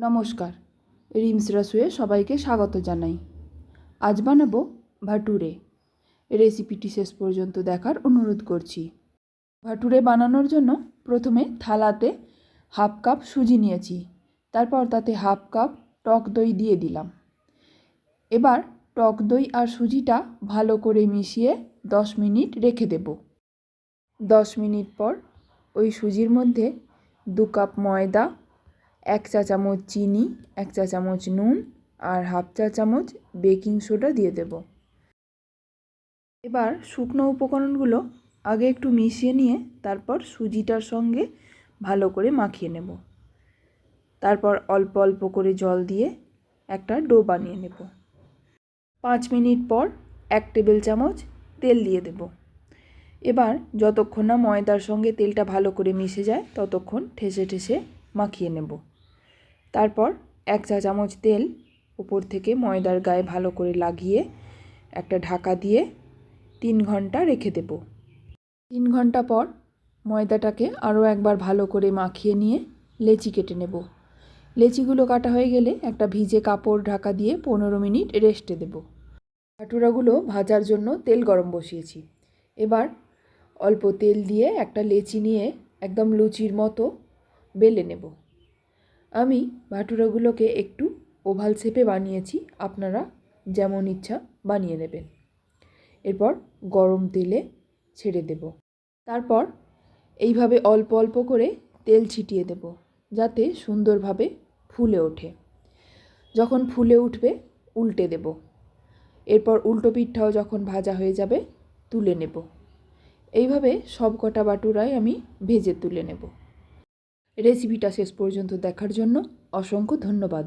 নমস্কার। রিমস রসুয়ে সবাইকে স্বাগত জানাই। আজ বানাবো ভাটুরে। রেসিপিটি শেষ পর্যন্ত দেখার অনুরোধ করছি। ভাটুরে বানানোর জন্য প্রথমে থালাতে হাফ কাপ সুজি নিয়েছি। তারপর তাতে হাফ কাপ টক দই দিয়ে দিলাম। এবার টক দই আর সুজিটা ভালো করে মিশিয়ে দশ মিনিট রেখে দেব। দশ মিনিট পর ওই সুজির মধ্যে দু কাপ ময়দা এক চা চামচ চিনি, এক চা চামচ নুন আর হাফ চা চামচ বেকিং সোডা দিয়ে দেব। এবার শুকনো উপকরণগুলো আগে একটু মিশিয়ে নিয়ে তারপর সুজিটার সঙ্গে ভালো করে মাখিয়ে নেব। তারপর অল্প অল্প করে জল দিয়ে একটা ডো বানিয়ে নেব। পাঁচ মিনিট পর এক টেবিল চামচ তেল দিয়ে দেব। এবার যতক্ষণ না ময়দার সঙ্গে তেলটা ভালো করে মিশে যায়, ততক্ষণ ঠেসে ঠেসে মাখিয়ে নেব। তারপর এক চা চামচ তেল উপর থেকে ময়দার গায়ে ভালো করে লাগিয়ে একটা ঢাকা দিয়ে তিন ঘণ্টা রেখে দেব। তিন ঘণ্টা পর ময়দাটাকে আরও একবার ভালো করে মাখিয়ে নিয়ে লেচি কেটে নেব। লেচিগুলো কাটা হয়ে গেলে একটা ভিজে কাপড় ঢাকা দিয়ে পনেরো মিনিট রেস্টে দেব। ভাটুরাগুলো ভাজার জন্য তেল গরম বসিয়েছি। এবার অল্প তেল দিয়ে একটা লেচি নিয়ে একদম লুচির মতো বেলে নেব। আমি ভাটুরাগুলোকে একটু ওভাল শেপে বানিয়েছি, আপনারা যেমন ইচ্ছা বানিয়ে নেবেন। এরপর গরম তেলে ছেড়ে দেব। তারপর এইভাবে অল্প অল্প করে তেল ছিটিয়ে দেব, যাতে সুন্দরভাবে ফুলে ওঠে। যখন ফুলে উঠবে, উল্টে দেব। এরপর উল্টো পিঠটাও যখন ভাজা হয়ে যাবে, তুলে নেব। এইভাবে সব কটা বাটুরাই আমি ভেজে তুলে নেব। রেসিপিটা শেষ পর্যন্ত দেখার জন্য অসংখ্য ধন্যবাদ।